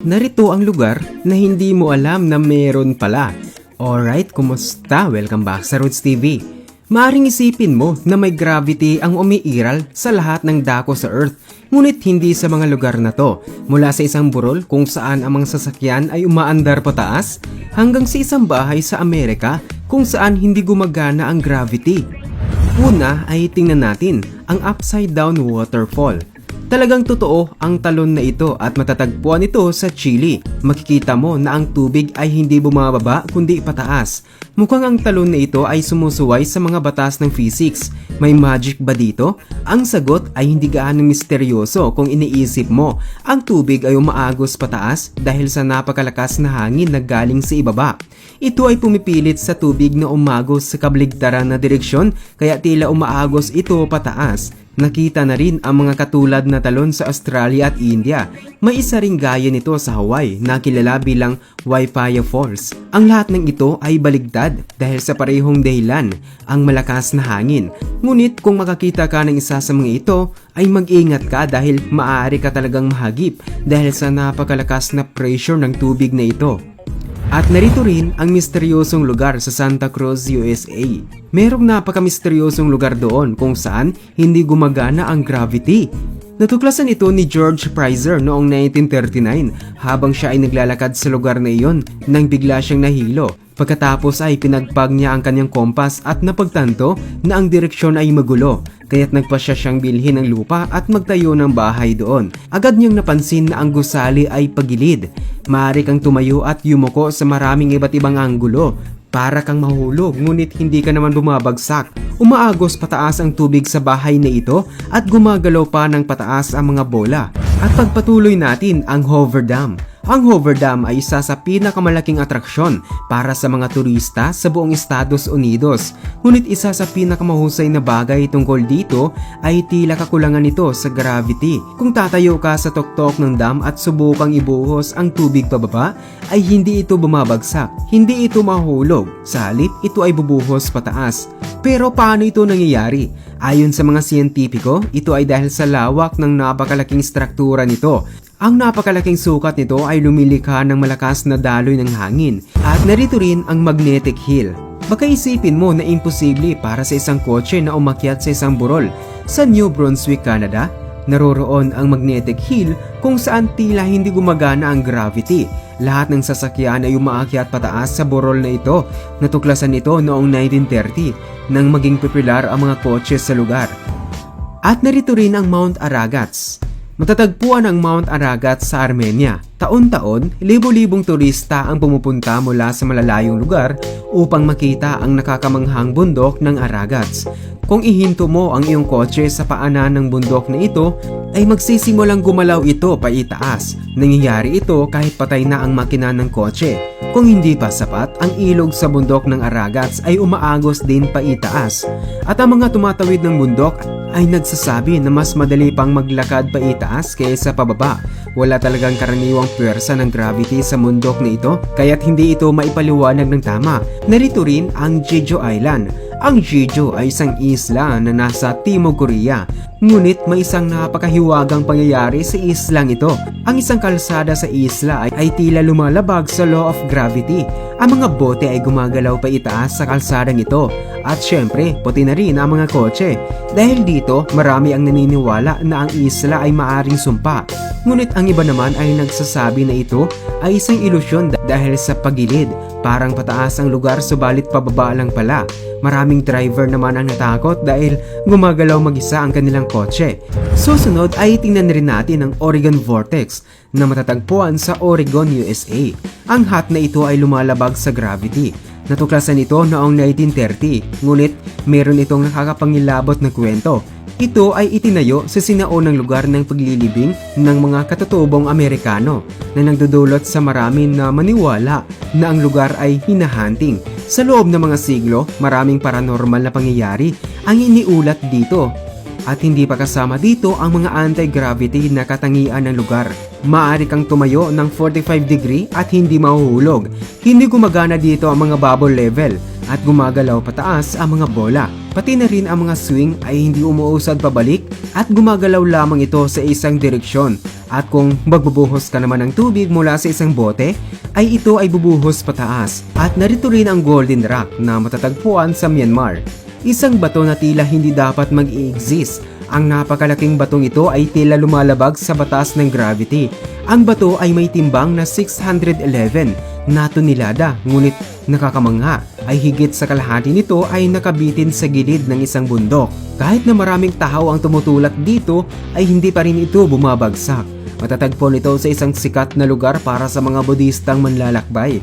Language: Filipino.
Narito ang lugar na hindi mo alam na meron pala. Alright, kumusta? Welcome back sa Roots TV. Maaring isipin mo na may gravity ang umiiral sa lahat ng dako sa Earth, ngunit hindi sa mga lugar na to. Mula sa isang burol kung saan ang mga sasakyan ay umaandar pataas, hanggang sa isang bahay sa Amerika kung saan hindi gumagana ang gravity. Una ay tingnan natin ang upside down waterfall. Talagang totoo ang talon na ito at matatagpuan ito sa Chile. Makikita mo na ang tubig ay hindi bumababa kundi pataas. Mukhang ang talon na ito ay sumusuway sa mga batas ng physics. May magic ba dito? Ang sagot ay hindi gaano misteryoso kung iniisip mo. Ang tubig ay umaagos pataas dahil sa napakalakas na hangin na galing sa ibaba. Ito ay pumipilit sa tubig na umagos sa kabligtaran na direksyon kaya tila umaagos ito pataas. Nakita na rin ang mga katulad na talon sa Australia at India. May isa ring gaya nito sa Hawaii na kilala bilang Waipaya Falls. Ang lahat ng ito ay baligtad dahil sa parehong dahilan, ang malakas na hangin. Ngunit kung makakita ka ng isa sa mga ito, ay mag-ingat ka dahil maaari ka talagang mahagip dahil sa napakalakas na pressure ng tubig na ito. At narito rin ang misteryosong lugar sa Santa Cruz, USA. Merong napaka-misteryosong lugar doon kung saan hindi gumagana ang gravity. Natuklasan ito ni George Prizer noong 1939 habang siya ay naglalakad sa lugar na iyon nang bigla siyang nahilo. Pagkatapos ay pinagpag niya ang kanyang kompas at napagtanto na ang direksyon ay magulo kaya't nagpasya siyang bilhin ng lupa at magtayo ng bahay doon. Agad niyang napansin na ang gusali ay pagilid. Maaari kang tumayo at yumuko sa maraming iba't ibang anggulo. Para kang mahulog ngunit hindi ka naman bumabagsak. Umaagos pataas ang tubig sa bahay na ito at gumagalaw pa ng pataas ang mga bola. At pagpatuloy natin ang Hover Dam. Ang Hover Dam ay isa sa pinakamalaking atraksyon para sa mga turista sa buong Estados Unidos. Ngunit isa sa pinakamahusay na bagay tungkol dito ay tila kakulangan nito sa gravity. Kung tatayo ka sa tuktok ng dam at subukang ibuhos ang tubig pababa, ay hindi ito bumabagsak. Hindi ito mahulog. Sa halip, ito ay bubuhos pataas. Pero paano ito nangyayari? Ayon sa mga siyentipiko, ito ay dahil sa lawak ng napakalaking struktura nito. Ang napakalaking sukat nito ay lumilikha ng malakas na daloy ng hangin at narito rin ang magnetic hill. Baka isipin mo na imposible para sa isang kotse na umakyat sa isang burol. Sa New Brunswick, Canada, naroroon ang magnetic hill kung saan tila hindi gumagana ang gravity. Lahat ng sasakyan ay umaakyat pataas sa burol na ito. Natuklasan ito noong 1930 nang maging popular ang mga kotse sa lugar. At narito rin ang Mount Aragats. Matatagpuan ang Mount Aragat sa Armenia. Taon-taon, libo-libong turista ang pumupunta mula sa malalayong lugar upang makita ang nakakamanghang bundok ng Aragats. Kung ihinto mo ang iyong kotse sa paanan ng bundok na ito, ay magsisimulang gumalaw ito pa itaas. Nangyayari ito kahit patay na ang makina ng kotse. Kung hindi pa sapat, ang ilog sa bundok ng Aragats ay umaagos din pa itaas. At ang mga tumatawid ng bundok ay nagsasabi na mas madali pang maglakad pa itaas kaysa pababa. Wala talagang karaniwang pwersa ng gravity sa mundok na ito kaya't hindi ito maipaliwanag ng tama. Narito rin ang Jeju Island. Ang Jeju ay isang isla na nasa Timog Korea. Ngunit may isang napakahiwagang pangyayari sa islang ito. Ang isang kalsada sa isla ay, ay tila lumalabag sa law of gravity. Ang mga bote ay gumagalaw pa itaas sa kalsadang ito. At syempre, puti na rin ang mga kotse. Dahil dito, marami ang naniniwala na ang isla ay maaring sumpa. Ngunit ang iba naman ay nagsasabi na ito ay isang ilusyon dahil sa pagilid. Parang pataas ang lugar subalit pababa lang pala. Maraming driver naman ang natakot dahil gumagalaw mag-isa ang kanilang kotse. Susunod ay tingnan rin natin ang Oregon Vortex na matatagpuan sa Oregon, USA. Ang hat na ito ay lumalabag sa gravity. Natuklasan ito noong 1930, ngunit meron itong nakakapangilabot na kwento. Ito ay itinayo sa sinaunang lugar ng paglilibing ng mga katutubong Amerikano na nagdudulot sa marami na maniwala na ang lugar ay hinahunting. Sa loob ng mga siglo, maraming paranormal na pangyayari ang iniulat dito at hindi pa kasama dito ang mga anti-gravity na katangian ng lugar. Maaari kang tumayo ng 45 degree at hindi mahuhulog. Hindi gumagana dito ang mga bubble level at gumagalaw pataas ang mga bola. pati na rin ang mga swing ay hindi umuusad pabalik at gumagalaw lamang ito sa isang direksyon. At kung magbubuhos ka naman ng tubig mula sa isang bote, ay ito ay bubuhos pataas. At narito rin ang Golden Rock na matatagpuan sa Myanmar. Isang bato na tila hindi dapat mag-i-exist. Ang napakalaking batong ito ay tila lumalabag sa batas ng gravity. Ang bato ay may timbang na 611 na tonelada ngunit nakakamangha ay higit sa kalahati nito ay nakabitin sa gilid ng isang bundok. Kahit na maraming tao ang tumutulak dito ay hindi pa rin ito bumabagsak. Matatagpuan ito sa isang sikat na lugar para sa mga budistang manlalakbay